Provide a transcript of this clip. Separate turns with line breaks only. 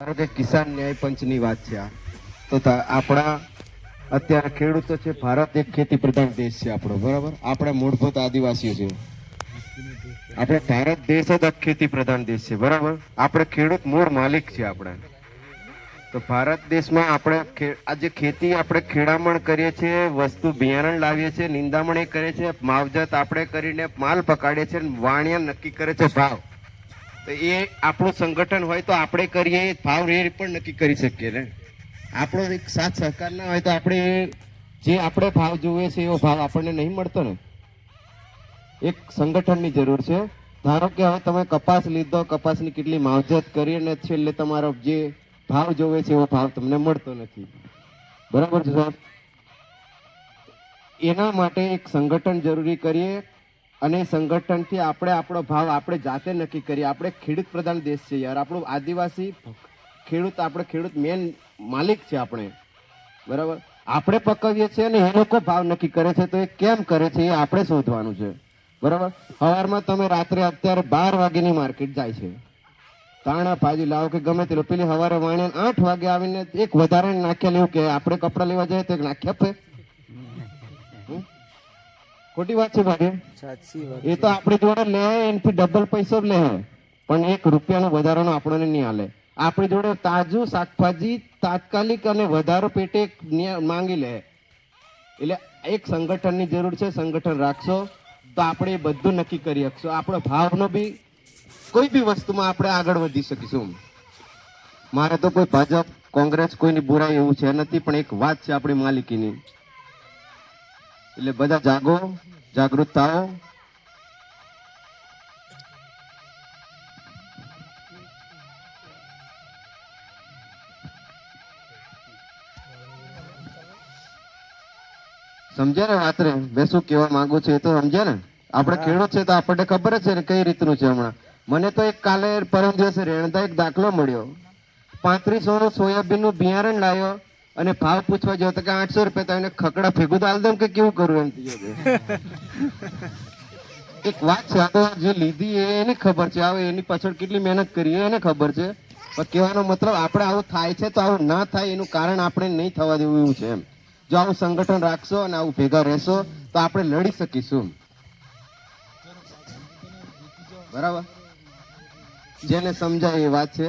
ધારો કે કિસાન ન્યાય પંચની વાત છે આ. તો આપણા અત્યારે ખેડૂતો છે, ભારત એક ખેતી પ્રધાન દેશ છે આપણો, બરાબર? આપણે મૂળભૂત આદિવાસીઓ છે આપણે ભારત દેશ જ ખેતી પ્રધાન દેશ છે, બરાબર? આપણે ખેડૂત મૂળ માલિક છે આપણે. તો ભારત દેશમાં આપણે આજે ખેતી આપણે ખેડામણ કરીએ છીએ, વસ્તુ બિયારણ લાવીએ છીએ, નિંદામણ કરીએ છીએ, માવજત આપણે કરીને માલ પકાડીએ છીએ, વાણિયા નક્કી કરે છે ભાવ. તો એ આપણું સંગઠન હોય તો આપણે કરીએ ભાવ રે પણ નક્કી કરી શકીએ ને. આપણો એક સાથ સહકાર ના હોય તો આપણે જે આપણે ભાવ જોઈએ છે, એવો ભાવ આપણને નહીં મળતો ને. એક સંગઠનની જરૂર છે. ધારો કે હવે તમે કપાસ લીધો, કપાસની કેટલી માવજત કરી અને છેલ્લે તમારો જે ભાવ જોવે છે, એવો ભાવ તમને મળતો નથી. બરાબર છે, સાહેબ? એના માટે એક સંગઠન જરૂરી કરીએ. અને સંગઠનથી આપણે આપણો ભાવ આપણે જાતે નક્કી કરીએ. આપણે ખેડૂત પ્રધાન દેશ છે યાર. આપણું આદિવાસી ખેડૂત, આપણે ખેડૂત મેન માલિક છે આપણે. બરાબર? આપણે પકવીએ છીએ અને એ લોકો ભાવ નક્કી કરે છે. તો એ કેમ કરે છે એ આપણે શોધવાનું છે. બરાબર? સવારમાં તમે રાત્રે અત્યારે બાર વાગ્યાની માર્કેટ જાય છે. તાણા ભાજી લાવો કે ગમે તે લો. પેલી સવારે વાણે આઠ વાગે આવીને એક વધારે નાખ્યા લેવું કે આપણે કપડાં લેવા જઈએ તો નાખ્યા આપે? ખોટી વાત છે ભાઈ
સાચી વાત
એ તો આપણી જોડે લે એનાથી ડબલ પૈસો લે. પણ એક રૂપિયાનો વધારાનો આપણને નહીં હાલે. આપણી જોડે તાજું શાકભાજી તાત્કાલિક અને વધારો પેટે માંગી લે. એટલે એક સંગઠનની જરૂર છે સંગઠન રાખશો તો આપણે એ બધું નક્કી કરી શકશો. આપણો ભાવનો બી કોઈ બી વસ્તુમાં આપણે આગળ વધી શકીશું. મારે તો કોઈ ભાજપ કોંગ્રેસ કોઈની બુરાઈ એવું છે નથી પણ એક વાત છે આપણી માલિકીની. એટલે બધા જાગો જાગૃત થાઓ. સમજ્યા ને વાત રે મેં શું કહેવા માંગુ છું એ તો સમજ્યા ને? આપણે ખેડૂત છે તો આપણને ખબર જ છે ને કઈ રીતનું છે હમણાં. મને તો એક કાલે પરમ દિવસે રેણતા એક દાખલો મળ્યો. પાંત્રીસો નું સોયાબીનનું બિયારણ લાવ્યો અને ભાવ પૂછવા તો કે આઠસો રૂપિયા તો એને ખકડા ભેગું તો હાલ કે કેવું કરું એમ એક વાત છે આ તો જે લીધી એ એને ખબર છે હવે એની પાછળ કેટલી મહેનત કરી એને ખબર છે. પણ કહેવાનો મતલબ આપણે આવું થાય છે તો આવું ના થાય એનું કારણ આપણે નહીં થવા દેવું એવું છે એમ. જો આવું સંગઠન રાખશો અને આવું ભેગા રહેશો તો આપણે લડી શકીશું. બરાબર? જેને સમજાય એ વાત છે.